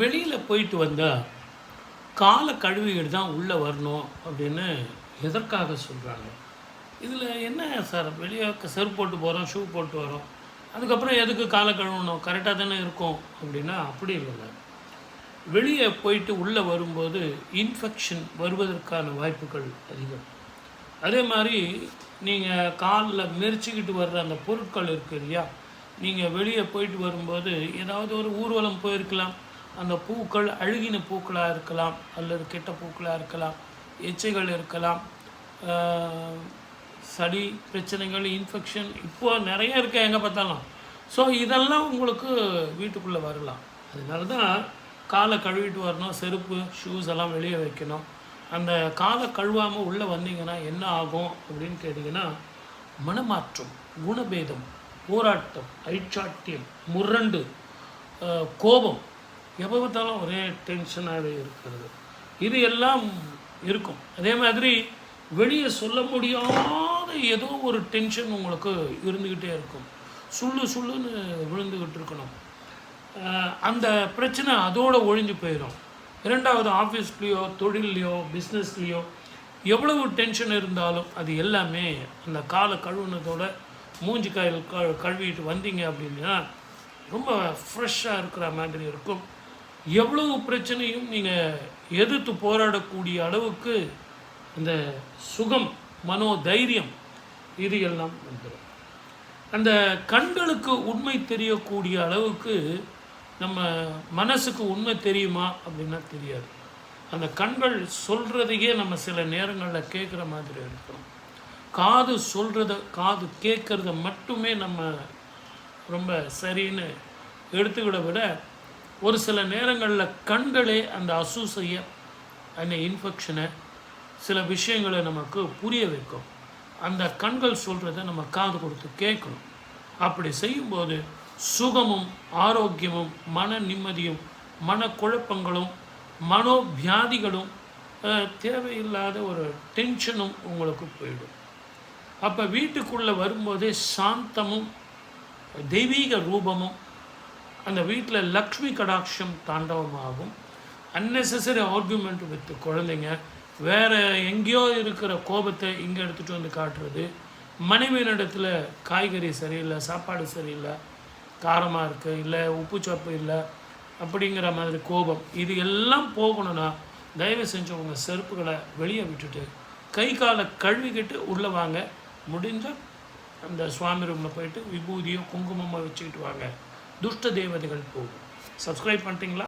வெளியில் போயிட்டு வந்தால் காலை கழுவிகள் தான் உள்ளே வரணும் அப்படின்னு எதற்காக சொல்கிறாங்க இதில் என்ன சார்? வெளியே செருப்பு போட்டு போகிறோம் ஷூ போட்டு வரோம். அதுக்கப்புறம் எதுக்கு காலை கழுவணும்? கரெக்டாக தானே இருக்கும் அப்படின்னா அப்படி இல்லைங்க வெளியே போயிட்டு உள்ளே வரும்போது இன்ஃபெக்ஷன் வருவதற்கான வாய்ப்புகள் அதிகம். அதே மாதிரி நீங்கள் காலில் மெரிச்சிக்கிட்டு வர்ற அந்த பொருட்கள் இருக்குது இல்லையா? நீங்கள் வெளியே போயிட்டு வரும்போது ஏதாவது ஒரு ஊர்வலம் போயிருக்கலாம். அந்த பூக்கள் அழுகின பூக்களாக இருக்கலாம் அல்லது கெட்ட பூக்களாக இருக்கலாம் எச்சைகள் இருக்கலாம் சளி பிரச்சனைகள் இன்ஃபெக்ஷன் இப்போ நிறைய இருக்குது எங்கே பார்த்தாலும். ஸோ இதெல்லாம் உங்களுக்கு வீட்டுக்குள்ளே வரலாம். அதனால தான் காலை கழுவிட்டு வரணும் செருப்பு ஷூஸ் எல்லாம் வெளியே வைக்கணும். அந்த காலை கழுவாமல் உள்ளே வந்தீங்கன்னா என்ன ஆகும் அப்படின்னு கேட்டிங்கன்னா மனமாற்றம் குணபேதம் போராட்டம் ஐச்சாட்டியம் முரண்டு கோபம் எப்போ பார்த்தாலும் ஒரே டென்ஷனாகவே இருக்கிறது. இது எல்லாம் இருக்கும். அதே மாதிரி வெளியே சொல்ல முடியாத ஏதோ ஒரு டென்ஷன் உங்களுக்கு இருந்துக்கிட்டே இருக்கும். சுள்ளு சுள்ளுன்னு விழுந்துக்கிட்டு இருக்கணும். அந்த பிரச்சனை அதோடு ஒழிஞ்சு போயிடும். இரண்டாவது ஆஃபீஸ்லேயோ தொழில்லையோ பிஸ்னஸ்லேயோ எவ்வளவு டென்ஷன் இருந்தாலும் அது எல்லாமே அந்த காலை கழுவுனதோட மூஞ்சி காயில் க கழுவிட்டு வந்தீங்க அப்படின்னா ரொம்ப ஃப்ரெஷ்ஷாக இருக்கிற மாதிரி இருக்கும். எவ்வளவு பிரச்சனையும் நீங்கள் எதிர்த்து போராடக்கூடிய அளவுக்கு இந்த சுகம் மனோ தைரியம் இது எல்லாம் வந்துடும் அந்த கண்களுக்கு உண்மை தெரியக்கூடிய அளவுக்கு நம்ம மனசுக்கு உண்மை தெரியுமா அப்படின்னா தெரியாது. அந்த கண்கள் சொல்கிறதையே நம்ம சில நேரங்களில் கேட்குற மாதிரி இருக்கணும் காது சொல்கிறத காது கேட்குறத மட்டுமே நம்ம ரொம்ப சரின்னு எடுத்துக்கிட விட ஒரு சில நேரங்களில் கண்களே அந்த அசூசையை அந்த இன்ஃபெக்ஷனை சில விஷயங்களை நமக்கு புரிய வைக்கும். அந்த கண்கள் சொல்கிறத நம்ம காது கொடுத்து கேட்கணும். அப்படி செய்யும்போது சுகமும் ஆரோக்கியமும் மன நிம்மதியும் மனக்குழப்பங்களும் மனோவியாதிகளும் தேவையில்லாத ஒரு டென்ஷனும் உங்களுக்கு போயிடும். அப்போ வீட்டுக்குள்ளே வரும்போதே சாந்தமும் தெய்வீக ரூபமும் அந்த வீட்டில் லக்ஷ்மி கடாட்சம் தாண்டவமாகும். அன்னெசசரி ஆர்குமெண்ட் வித் குழந்தைங்க. வேறு எங்கேயோ இருக்கிற கோபத்தை இங்கே எடுத்துகிட்டு வந்து காட்டுறது. மனைவியினிடத்தில் காய்கறி சரியில்லை சாப்பாடு சரியில்லை காரமாக இருக்குது இல்லை உப்பு சப்பு இல்லை அப்படிங்கிற மாதிரி கோபம். இது எல்லாம் போகணும்னா தயவு செஞ்சு உங்கள் செருப்புகளை வெளியே விட்டுட்டு கை காலை கழுவிக்கிட்டு உள்ளே வாங்க. முடிஞ்சால் அந்த சுவாமி ரூமில் போயிட்டு விபூதியோ குங்குமமாக வச்சுக்கிட்டு வாங்க. துஷ்ட தேவதைகள் போகும். சப்ஸ்கிரைப் பண்ணிட்டீங்களா?